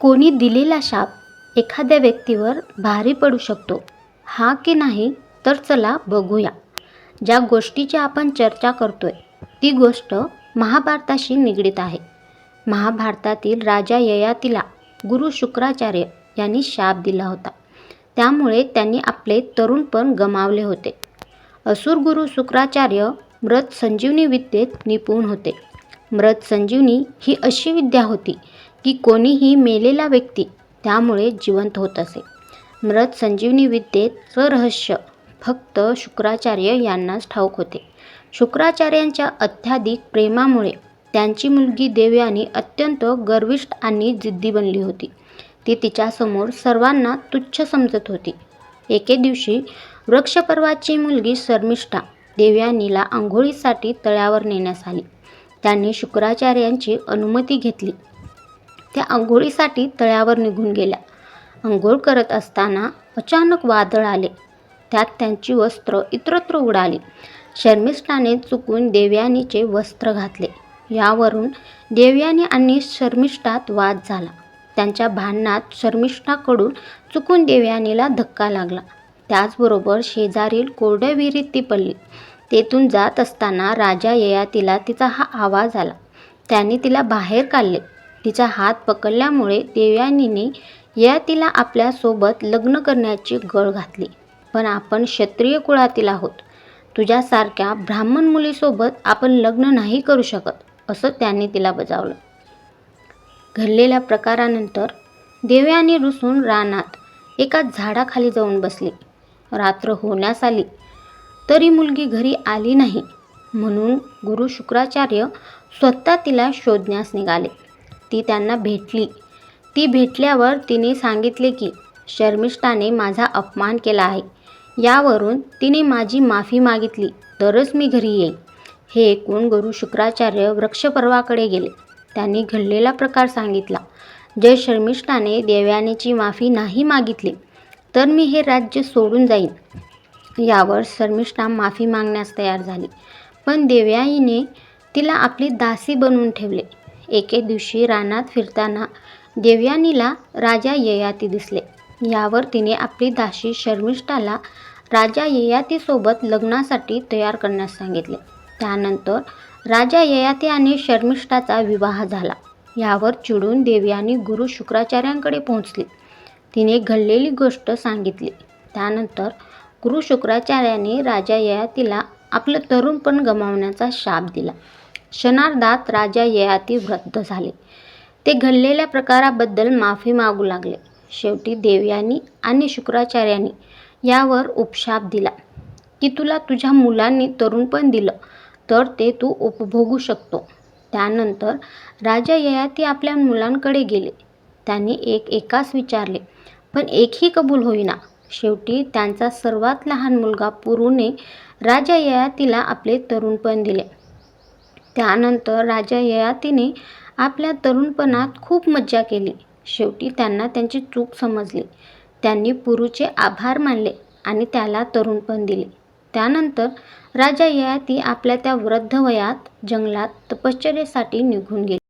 कोणी दिलेला शाप एखाद्या व्यक्तीवर भारी पडू शकतो. हा की नाही तर चला बघूया. ज्या गोष्टीची आपण चर्चा करतोय ती गोष्ट महाभारताशी निगडीत आहे. महाभारतातील राजा ययातीला गुरु शुक्राचार्य यांनी शाप दिला होता. त्यामुळे त्यांनी आपले तरुणपण गमावले होते. असुर गुरु शुक्राचार्य मृत संजीवनी विद्येत निपुण होते. मृत संजीवनी ही अशी विद्या होती की कोणीही मेलेला व्यक्ती त्यामुळे जिवंत होत असे. मृत संजीवनी विद्येचं रहस्य फक्त शुक्राचार्य यांनाच ठाऊक होते. शुक्राचार्यांच्या अत्याधिक प्रेमामुळे त्यांची मुलगी देवयानी अत्यंत गर्विष्ठ आणि जिद्दी बनली होती. ती तिच्यासमोर सर्वांना तुच्छ समजत होती. एके दिवशी वृक्षपर्वाची मुलगी शर्मिष्ठा देवयानीला आंघोळीसाठी तळ्यावर नेण्यास आली. त्यांनी शुक्राचार्यांची अनुमती घेतली. त्या आंघोळीसाठी तळ्यावर निघून गेल्या. आंघोळ करत असताना अचानक वादळ आले. त्यात त्यांची वस्त्र इतरत्र उडाली. शर्मिष्ठाने चुकून देवयानीचे वस्त्र घातले. यावरून देवयानी आणि शर्मिष्ठात वाद झाला. त्यांच्या भांडणात शर्मिष्ठाकडून चुकून देवयानीला धक्का लागला. त्याचबरोबर शेजारील कोरड्या विहिरीत ती पडली. तेथून जात असताना राजा ययातीला तिचा हा आवाज आला. त्याने तिला बाहेर काढले. तिचा हात पकडल्यामुळे देवयानीने ययातीला आपल्यासोबत लग्न करण्याची गळ घातली. पण आपण क्षत्रिय कुळातील आहोत. तुझ्यासारख्या ब्राह्मण मुलीसोबत आपण लग्न नाही करू शकत असं त्यांनी तिला बजावलं. घडलेल्या प्रकारानंतर देवयानी रुसून रानात एका झाडाखाली जाऊन बसली. रात्र होण्यास आली. तरी मुलगी घरी आली नाही. म्हणून गुरु शुक्राचार्य स्वतः तिला शोधण्यास निघाले. ती त्यांना भेटली. ती भेटल्यावर तिने सांगितले की शर्मिष्ठाने माझा अपमान केला आहे. यावरून तिने माझी माफी मागितली. तरच मी घरी येईन. हे ऐकून गुरु शुक्राचार्य वृक्षपर्वाकडे गेले. त्यांनी घडलेला प्रकार सांगितला. जय शर्मिष्ठाने देवयानेची माफी नाही मागितली तर मी हे राज्य सोडून जाईन. यावर शर्मिष्ठा माफी मागण्यास तयार झाली. पण देवयाईने तिला आपली दासी बनवून ठेवले. एके दिवशी रानात फिरताना देवयानीला राजा ययाती दिसले. यावर तिने आपली दाशी शर्मिष्ठाला राजा ययातीसोबत लग्नासाठी तयार करण्यास सांगितले. त्यानंतर राजा ययाती आणि शर्मिष्ठाचा विवाह झाला. यावर चिडून देवयानी गुरु शुक्राचार्यांकडे पोहोचली. तिने घडलेली गोष्ट सांगितली. त्यानंतर गुरु शुक्राचार्याने राजा ययातीला आपलं तरुणपण गमावण्याचा शाप दिला. क्षणार्धात राजा ययाती वृद्ध झाले. ते घडलेल्या प्रकाराबद्दल माफी मागू लागले. शेवटी देवयानी आणि शुक्राचार्यांनी यावर उपशाप दिला की तुला तुझ्या मुलांनी तरुणपण दिलं तर ते तू उपभोगू शकतो. त्यानंतर राजा ययाती आपल्या मुलांकडे गेले. त्यांनी एक एकास विचारले पण एकही कबूल होईना. शेवटी त्यांचा सर्वात लहान मुलगा पुरूने राजा ययातीला आपले तरुणपण दिले. त्यानंतर राजा ययातीने आपल्या तरुणपणात खूप मज्जा केली. शेवटी त्यांना त्यांची चूक समजली. त्यांनी पुरूचे आभार मानले आणि त्याला तरुणपण दिले. त्यानंतर राजा ययाती आपल्या त्या वृद्ध वयात जंगलात तपश्चर्येसाठी निघून गेले.